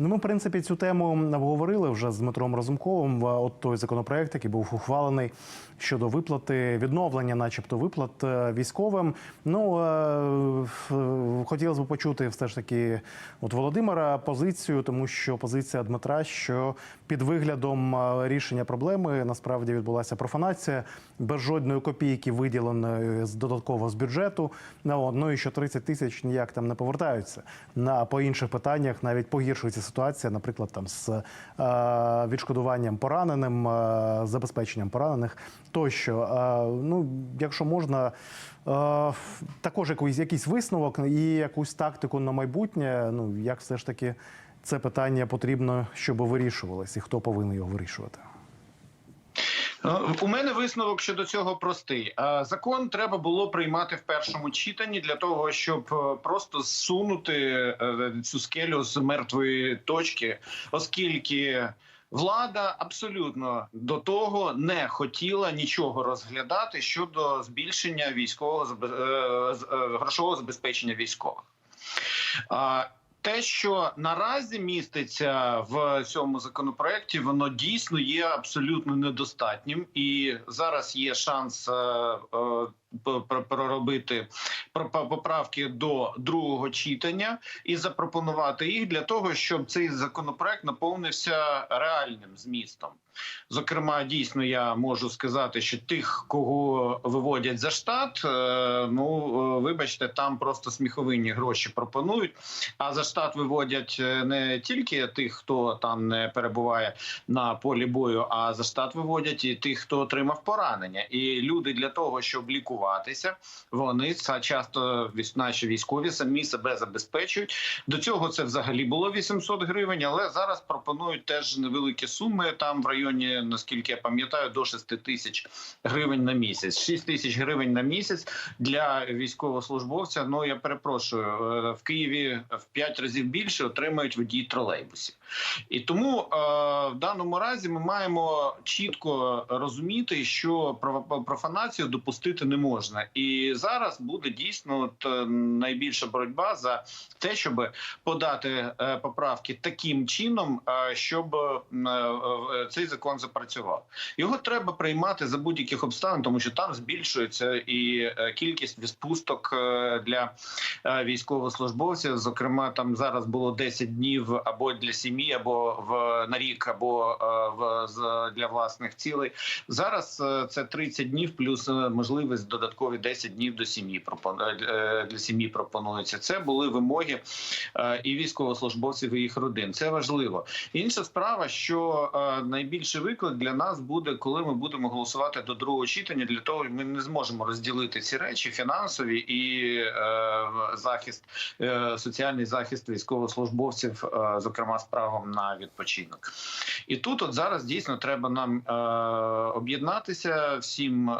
Ну, ми, в принципі, цю тему обговорили вже з Дмитром Разумковим. В- От той законопроект, який був ухвалений щодо виплати відновлення, начебто, виплат е, військовим. Ну е, хотілося б почути все ж таки от Володимира позицію, тому що позиція Дмитра, що під виглядом е, рішення проблеми насправді відбулася профанація без жодної копійки виділеної з додатково з бюджету. Ну, ну і що 30 тисяч ніяк там не повертаються. На по інших питаннях навіть погіршується ситуація, наприклад, там з е, відшкодуванням пораненим, е, забезпеченням поранених тощо. Е, ну, якщо можна. е, Також якийсь, якийсь висновок і якусь тактику на майбутнє. Ну як все ж таки це питання потрібно, щоб вирішувалось, і хто повинен його вирішувати? Е, У мене висновок щодо цього простий. Е, Закон треба було приймати в першому читанні для того, щоб е, просто зсунути цю скелю з мертвої точки, оскільки. Влада абсолютно до того не хотіла нічого розглядати щодо збільшення військового грошового забезпечення військових. Те, що наразі міститься в цьому законопроекті, воно дійсно є абсолютно недостатнім, і зараз є шанс е, е, проробити про- поправки до другого читання і запропонувати їх для того, щоб цей законопроект наповнився реальним змістом. Зокрема, дійсно, я можу сказати, що тих, кого виводять за штат, е, ну е, вибачте, там просто сміховинні гроші пропонують. А за штат виводять е, не тільки тих, хто там не перебуває на полі бою, а за штат виводять і тих, хто отримав поранення. І люди для того, щоб лікуватися, вони часто наші військові самі себе забезпечують. До цього це взагалі було 800 гривень, але зараз пропонують теж невеликі суми. Там в районі, наскільки я пам'ятаю, до 6 тисяч гривень на місяць. 6 тисяч гривень на місяць для військовослужбовця. Ну я перепрошую е, в Києві в 5 разів більше отримають водії тролейбусів. І тому е, в даному разі ми маємо чітко розуміти, що проф- профанацію допустити не можна. І зараз буде дійсно от, е, найбільша боротьба за те, щоб подати е, поправки таким чином, е, щоб цей закон запрацював. Його треба приймати за будь-яких обставин, тому що там збільшується і кількість відпусток для військовослужбовців. Зокрема, там зараз було 10 днів або для сім'ї, або в на рік, або в для власних цілей. Зараз це 30 днів, плюс можливість додаткові 10 днів до сім'ї пропон- е, для сім'ї пропонується. Це були вимоги е, і військовослужбовців і їх родин. Це важливо. Інша справа, що е, найбільший виклик для нас буде, коли ми будемо голосувати до другого читання. Для того ми не зможемо розділити ці речі фінансові і е, захист, е, соціальний захист військовослужбовців, е, зокрема з правом на відпочинок. І тут, от зараз дійсно треба нам е, об'єднатися всім е,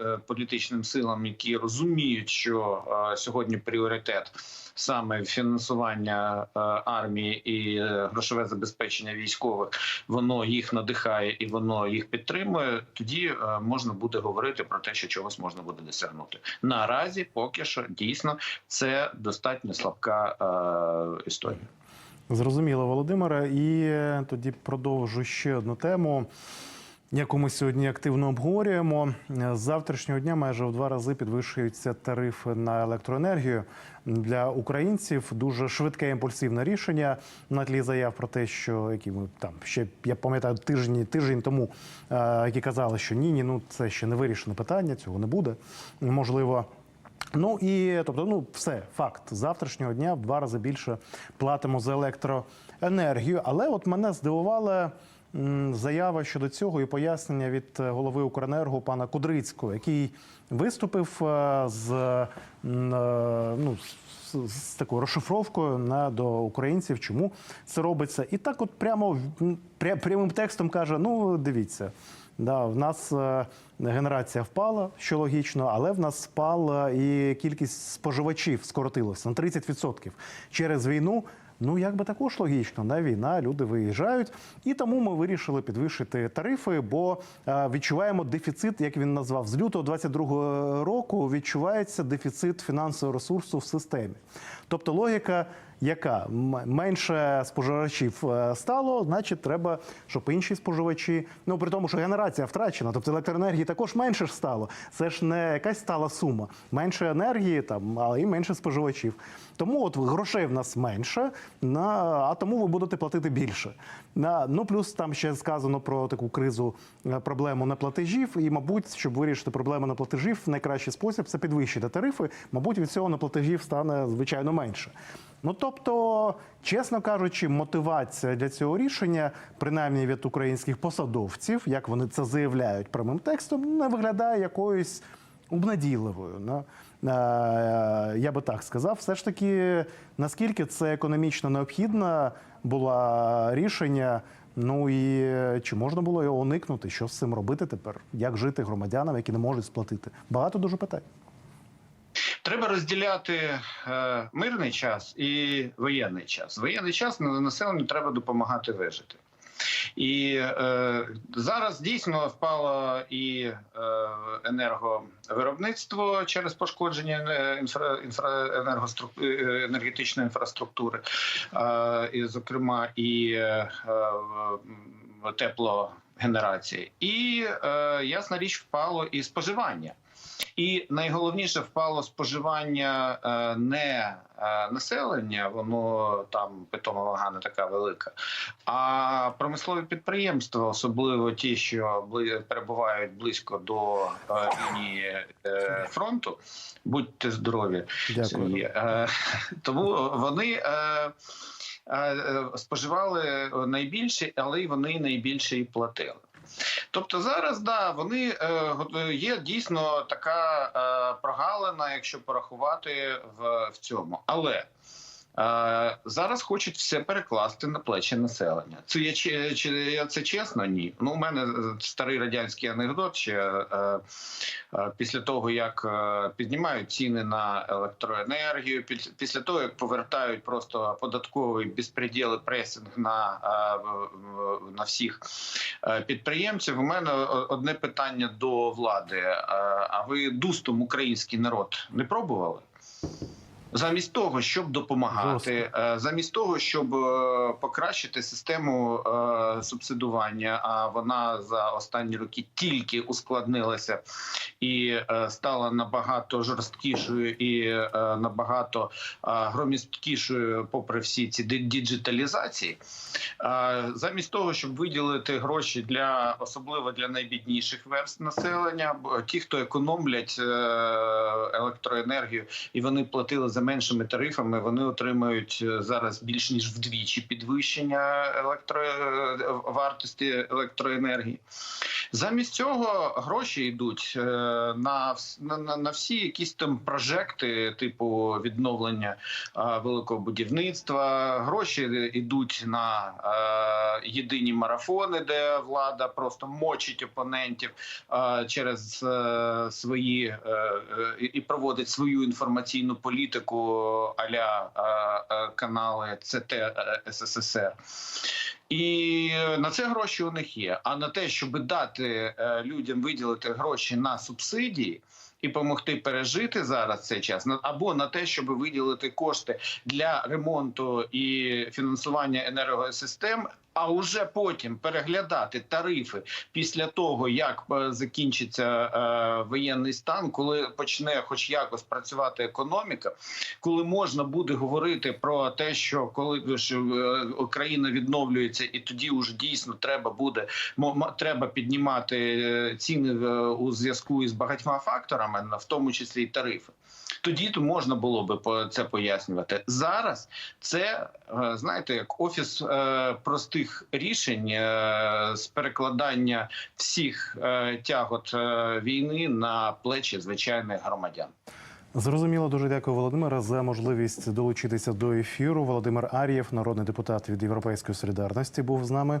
е, політичним силам, які розуміють, що е, сьогодні пріоритет саме фінансування е, армії і е, грошове забезпечення військових, воно їх надихає і воно їх підтримує. Тоді можна буде говорити про те, що чогось можна буде досягнути. Наразі поки що дійсно це достатньо слабка історія. Зрозуміло, Володимире. І тоді продовжу ще одну тему, яку ми сьогодні активно обговорюємо. Е, З завтрашнього дня майже в два рази підвищуються тарифи на електроенергію для українців. Дуже швидке імпульсивне рішення на тлі заяв про те, що які ми там ще я пам'ятаю тиждень, тиждень тому, е, які казали, що ні, ні, ну це ще не вирішене питання, цього не буде. Можливо. Ну і тобто, ну все, факт. Завтрашнього дня в два рази більше платимо за електроенергію. Але от мене здивувала м, заява щодо цього і пояснення від е, голови Укренерго пана Кудрицького, який виступив е, з, е, ну, з, такою розшифровкою на до українців, чому це робиться, і так, от прямо прямим текстом каже: ну дивіться. Да, в нас генерація впала, що логічно, але в нас спала і кількість споживачів скоротилася на 30%. Через війну Ну, якби також логічно, на війна люди виїжджають, і тому ми вирішили підвищити тарифи, бо е, відчуваємо дефіцит, як він назвав, з лютого 22 року відчувається дефіцит фінансового ресурсу в системі. Тобто логіка, яка менше споживачів е, стало, значить, треба, щоб інші споживачі. Ну при тому, що генерація втрачена, тобто електроенергії також менше стало. Це ж не якась стала сума. Менше енергії, там, але і менше споживачів. Тому от грошей в нас менше, на, а тому ви будете платити більше. На, ну плюс там ще сказано про таку кризу е, проблему неплатежів. І, мабуть, щоб вирішити проблему неплатежів, найкращий спосіб це підвищити тарифи. Мабуть, від цього неплатежів стане звичайно менше. Ну тобто, чесно кажучи, мотивація для цього рішення, принаймні від українських посадовців, як вони це заявляють прямим текстом, не виглядає якоюсь обнадійливою. Е, я би так сказав. Все ж таки, наскільки це економічно необхідно було рішення. Ну і чи можна було його уникнути? Що з цим робити тепер? Як жити громадянам, які не можуть сплатити? Багато дуже питань. Треба розділяти е, мирний час і воєнний час. Воєнний час на населенню треба допомагати вижити. І е, зараз дійсно впало і е, енерговиробництво через пошкодження е, інфра, інфра, енергострук- е, енергетичної інфраструктури, е, і, зокрема, і е, теплогенерації. І е, ясна річ впало і споживання. І найголовніше впало споживання е, не е, населення, воно там питома вага не така велика, а промислові підприємства, особливо ті, що перебувають близько до е, лінії фронту. Будьте здорові, Дякую. Тому вони. Споживали найбільше, але й вони найбільше і платили. Тобто зараз да вони е, є дійсно така е, прогалина, якщо порахувати в, в цьому, але. Зараз хочуть все перекласти на плечі населення. Це є чи, чи я це чесно? Ні. Ну, у мене е, старий радянський анекдот ще е, е, після того, як е, піднімають ціни на електроенергію, під- після того як повертають просто податковий безпреділ пресинг на, е, на всіх е, підприємців. У мене одне питання до влади: а ви дустом український народ не пробували? Замість того, щоб допомагати, е, замість того, щоб е, покращити систему е, субсидування, а вона за останні роки тільки ускладнилася і стала набагато жорсткішою і набагато громісткішою, попри всі ці діджиталізації. Замість того, щоб виділити гроші для особливо для найбідніших верст населення, ті, хто економлять електроенергію, і вони платили за меншими тарифами, вони отримають е, зараз більш ніж вдвічі підвищення електро... е, вартості електроенергії. Замість цього гроші йдуть е, на, на, на, всі якісь там прожекти, типу відновлення е, великого будівництва. Гроші йдуть на е, єдині марафони, де влада просто мочить опонентів через свої і- проводить свою інформаційну політику аля е, канали ЦТ СССР. І на це гроші у них є. А на те, щоб дати е, людям виділити гроші на субсидії. І допомогти пережити зараз цей час або на те, щоб виділити кошти для ремонту і фінансування енергосистем, а вже потім переглядати тарифи після того, як е, закінчиться е, воєнний стан, коли почне хоч якось працювати економіка, коли можна буде говорити про те, що коли що, е, Україна відновлюється, і тоді вже дійсно треба буде треба піднімати ціни у зв'язку із багатьма факторами, в тому числі і тарифи. Тоді то можна було би це пояснювати зараз. Це е, знаєте, як офіс е, простих рішень е, з перекладання всіх тягот війни на плечі звичайних громадян. Зрозуміло, дуже дякую, Володимире, за можливість долучитися до ефіру. Володимир Ар'єв, народний депутат від Європейської солідарності, був з нами.